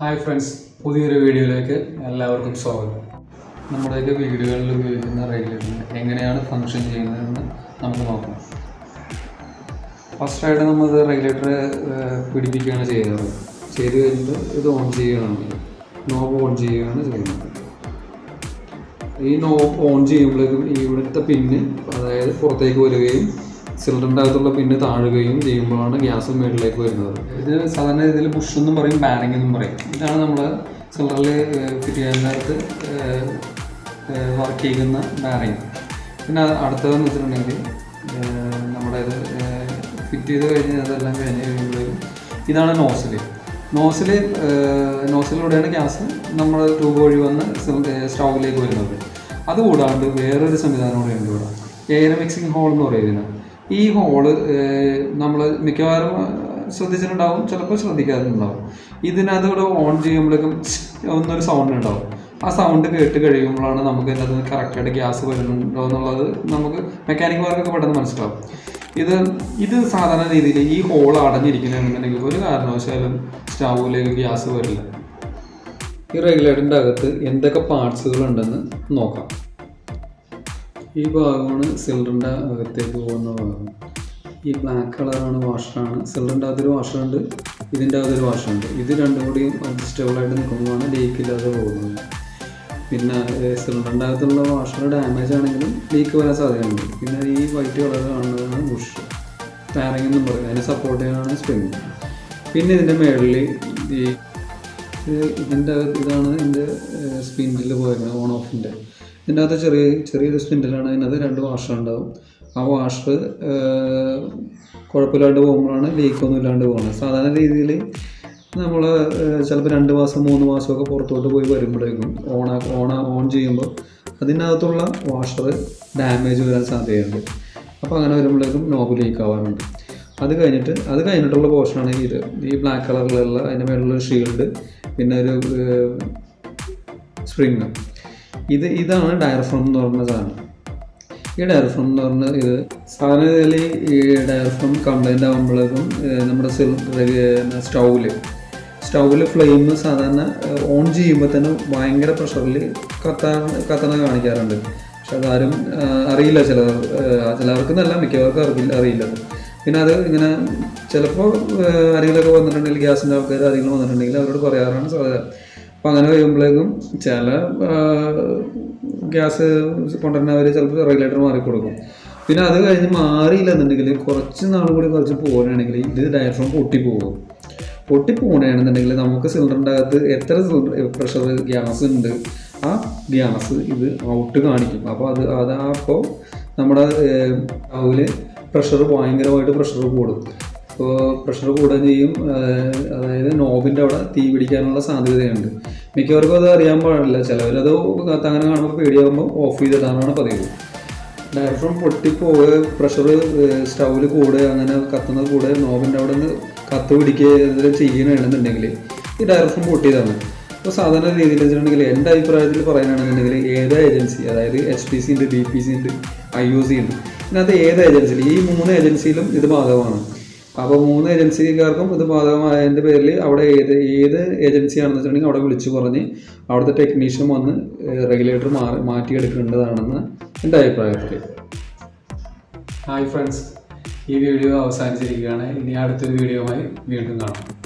Hi friends പുതിയൊരു വീഡിയോയിലേക്ക് എല്ലാവർക്കും സ്വാഗതം. നമ്മുടെയൊക്കെ വീടുകളിൽ ഉപയോഗിക്കുന്ന റെഗുലേറ്ററിന് എങ്ങനെയാണ് ഫങ്ഷൻ ചെയ്യുന്നതെന്ന് നമുക്ക് നോക്കാം. ഫസ്റ്റായിട്ട് നമ്മൾ റെഗുലേറ്റർ പിടിപ്പിക്കുകയാണ് ചെയ്യാറ്. ചെയ്ത് കഴിഞ്ഞിട്ട് ഇത് ഓൺ ചെയ്യുകയാണ്. നോബ് ഓൺ ചെയ്യുകയാണ് ചെയ്യുന്നത്. ഈ നോബ് ഓൺ ചെയ്യുമ്പോഴേക്കും ഇവിടുത്തെ പിന്ന് അതായത് പുറത്തേക്ക് വരികയും സിലിണ്ടറിന്റെ അകത്തുള്ള പിന്ന് താഴുകയും ചെയ്യുമ്പോഴാണ് ഗ്യാസ് മുകളിലേക്ക് വരുന്നത്. ഇത് സാധാരണ ഇതിൽ പുഷ് എന്നും പറയും ബാനിങ് എന്നും പറയും. ഇതാണ് നമ്മൾ സിലിണ്ടറിൽ ഫിറ്റ് ചെയ്യാനകത്ത് വർക്ക് ചെയ്യുന്ന ബാനിങ് പിന്നെ അടുത്തതെന്ന് വെച്ചിട്ടുണ്ടെങ്കിൽ നമ്മുടെ ഇത് ഫിറ്റ് ചെയ്ത് കഴിഞ്ഞ് അതെല്ലാം കഴിഞ്ഞ് കഴിയുമ്പോഴേക്കും ഇതാണ് നോസിൽ നോസിൽ നോസിലൂടെയാണ് ഗ്യാസ് നമ്മൾ ട്യൂബ് വഴി വന്ന് സ്റ്റൗവിലേക്ക് വരുന്നത്. അതുകൂടാണ്ട് വേറൊരു സംവിധാനം കൂടെ ഉണ്ട് ഇവിടെ. എയർ മിക്സിംഗ് ഹോൾ എന്ന് പറയുന്നത് ഈ ഹോൾ നമ്മൾ മിക്കവാറും ശ്രദ്ധിച്ചിട്ടുണ്ടാവും. ചിലപ്പോൾ ശ്രദ്ധിക്കാറുണ്ടാവും. ഇതിനകത്ത് ഇവിടെ ഓൺ ചെയ്യുമ്പോഴേക്കും ഒന്നൊരു സൗണ്ട് ഉണ്ടാവും. ആ സൗണ്ട് കേട്ട് കഴിയുമ്പോഴാണ് നമുക്ക് ഇതിനകത്ത് കറക്റ്റായിട്ട് ഗ്യാസ് വരുന്നുണ്ടോ എന്നുള്ളത് നമുക്ക് മെക്കാനിക് വർക്കൊക്കെ പെട്ടെന്ന് മനസ്സിലാവും. ഇത് ഇത് സാധാരണ രീതിയിൽ ഈ ഹോൾ അടഞ്ഞിരിക്കണമെന്നുണ്ടെങ്കിൽ ഒരു കാരണവശാലും സ്റ്റൗവിലേക്ക് ഗ്യാസ് വരില്ല. ഈ റെഗുലേറ്ററിന്റെ അകത്ത് എന്തൊക്കെ പാർട്സുകൾ ഉണ്ടെന്ന് നോക്കാം. ഈ ഭാഗമാണ് സിലിണ്ടറിന്റെ അകത്തേക്ക് പോകുന്ന ഭാഗം. ഈ ബ്ലാക്ക് കളറാണ് വാഷറാണ് സിലിണ്ടറിന്റെ അകത്തൊരു വാഷറുണ്ട് ഇതിന്റെ അതൊരു വാഷറുണ്ട് ഇത് രണ്ടും കൂടിയും അഡ്ജസ്റ്റബിളായിട്ട് നിൽക്കുമ്പോഴാണ് ലീക്ക് ഇല്ലാതെ പോകുന്നത്. പിന്നെ സിലിണ്ടറിന്റെ അകത്തുള്ള വാഷർ ഡാമേജ് ആണെങ്കിലും ലീക്ക് വരാൻ സാധ്യതയുണ്ട്. പിന്നെ ഈ വൈറ്റ് കളർ കാണുന്നതാണ് ബുഷ് പാരങ് എന്നും പറയും. അതിനെ സപ്പോർട്ട് ചെയ്യാനാണ് സ്പ്രിങ് പിന്നെ ഇതിന്റെ മേളിൽ ഈ ഇത് ഇതിന്റെ ഇതാണ് ഇതിന്റെ സ്പിൻഡിൽ പോയിരുന്നത് ഓൺ ഓഫിന്റെ ഇതിന്റെ അകത്ത് ചെറിയ ചെറിയൊരു സ്പിൻഡിലാണ് അതിനകത്ത് രണ്ട് വാഷർ ഉണ്ടാവും. ആ വാഷർ കുഴപ്പമില്ലാണ്ട് പോകുമ്പോഴാണ് ലീക്കൊന്നും ഇല്ലാണ്ട് പോകുന്നത്. സാധാരണ രീതിയിൽ നമ്മൾ ചിലപ്പോൾ രണ്ട് മാസം മൂന്ന് മാസമൊക്കെ പുറത്തോട്ട് പോയി വരുമ്പോഴേക്കും ഓൺ ഓൺ ഓൺ ചെയ്യുമ്പോൾ അതിനകത്തുള്ള വാഷർ ഡാമേജ് വരാൻ സാധ്യതയുണ്ട്. അപ്പോൾ അങ്ങനെ വരുമ്പോഴേക്കും നോബ് ലീക്ക് ആവാറുണ്ട്. അത് കഴിഞ്ഞിട്ട് അത് കഴിഞ്ഞിട്ടുള്ള പോർഷനാണ് ഇത് ഈ ബ്ലാക്ക് കളറിലുള്ള അതിന്റെ മേലുള്ള ഷീൽഡ് പിന്നെ ഒരു സ്പ്രിങ് ഇത് ഇതാണ് ഡയർഫ്രം എന്ന് പറഞ്ഞ സാധനം. ഈ ഡയർഫ്രം എന്ന് പറഞ്ഞ ഇത് സാധാരണ ഈ ഡയർഫ്രം കംപ്ലൈന്റ് ആകുമ്പോഴേക്കും നമ്മുടെ സ്റ്റൗവിൽ സ്റ്റൗവിൽ ഫ്ലെയിം സാധാരണ ഓൺ ചെയ്യുമ്പോൾ തന്നെ ഭയങ്കര പ്രഷറിൽ കത്താൻ കത്തണ കാണിക്കാറുണ്ട്. പക്ഷെ അതാരും അറിയില്ല ചില ചിലർക്ക് നല്ല മിക്കവർക്കും അറിയില്ല അറിയില്ല പിന്നെ അത് ഇങ്ങനെ ചിലപ്പോൾ ആരെങ്കിലുമൊക്കെ വന്നിട്ടുണ്ടെങ്കിൽ ഗ്യാസിന്റെ ആൾക്കാർ ആരെങ്കിലും വന്നിട്ടുണ്ടെങ്കിൽ അവരോട് പറയാറാണ് സാധ്യത അപ്പോൾ അങ്ങനെ കഴിയുമ്പോഴേക്കും ചില ഗ്യാസ് കൊണ്ടുവരുന്നവർ ചിലപ്പോൾ റെഗുലേറ്റർ മാറിക്കൊടുക്കും പിന്നെ അത് കഴിഞ്ഞ് മാറിയില്ല എന്നുണ്ടെങ്കിൽ കുറച്ച് നാൾ കൂടി കുറച്ച് പോകുകയാണെങ്കിൽ ഇത് ഡയഫ്രം പൊട്ടിപ്പോകും പോകണമെന്നുണ്ടെങ്കിൽ നമുക്ക് സിലിണ്ടറിന്റെ അകത്ത് എത്ര സിലിണ്ടർ പ്രഷർ ഗ്യാസ് ഉണ്ട് ആ ഗ്യാസ് ഇത് ഔട്ട് കാണിക്കും. അപ്പോൾ അത് അതാ അപ്പോൾ നമ്മുടെ അവൽ പ്രഷർ ഭയങ്കരമായിട്ട് പ്രഷർ കൂടും. അപ്പോൾ പ്രഷർ കൂടുകയും ചെയ്യും. അതായത് നോബിന്റെ അവിടെ തീ പിടിക്കാനുള്ള സാധ്യതയുണ്ട്. മിക്കവർക്കും അത് അറിയാൻ പാടില്ല. ചിലവരത് അങ്ങനെ കാണുമ്പോൾ പേടിയാകുമ്പോൾ ഓഫ് ചെയ്തിടാനാണ് പതിവ്. ഡയറക്ഷൻ പൊട്ടിപ്പോവുക പ്രഷർ സ്റ്റൗവിൽ കൂടുക അങ്ങനെ കത്തുന്നത് കൂടെ നോബിന്റെ അവിടെ നിന്ന് കത്ത് പിടിക്കുക ചെയ്യണമെന്നുണ്ടെങ്കിൽ ഈ ഡയറക്ഷൻ പൊട്ടിയതാണ്. അപ്പോൾ സാധാരണ രീതിയിൽ വെച്ചിട്ടുണ്ടെങ്കിൽ എന്റെ അഭിപ്രായത്തിൽ പറയാനാണെന്നുണ്ടെങ്കിൽ ഏത് ഏജൻസി അതായത് എച്ച് പി സി ഉണ്ട് ബി പി സി ഉണ്ട് ഐ ഒ സി ഉണ്ട് ഇതിനകത്ത് ഏത് ഏജൻസിയിൽ ഈ മൂന്ന് ഏജൻസിയിലും ഇത് ബാധകമാണ്. അപ്പോൾ മൂന്ന് ഏജൻസിക്കാർക്കും ഇത് ബാധകമായതിന്റെ പേരിൽ അവിടെ ഏത് ഏത് ഏജൻസിയാണെന്ന് വെച്ചിട്ടുണ്ടെങ്കിൽ അവിടെ വിളിച്ചു പറഞ്ഞ് അവിടുത്തെ ടെക്നീഷ്യൻ വന്ന് റെഗുലേറ്റർ മാറി മാറ്റിയെടുക്കേണ്ടതാണെന്ന് എന്റെ അഭിപ്രായത്തിൽ ഹായ് ഫ്രണ്ട്സ് ഈ വീഡിയോ അവസാനിച്ചിരിക്കുകയാണ്. ഇനി അടുത്തൊരു വീഡിയോയുമായി വീണ്ടും കാണാം.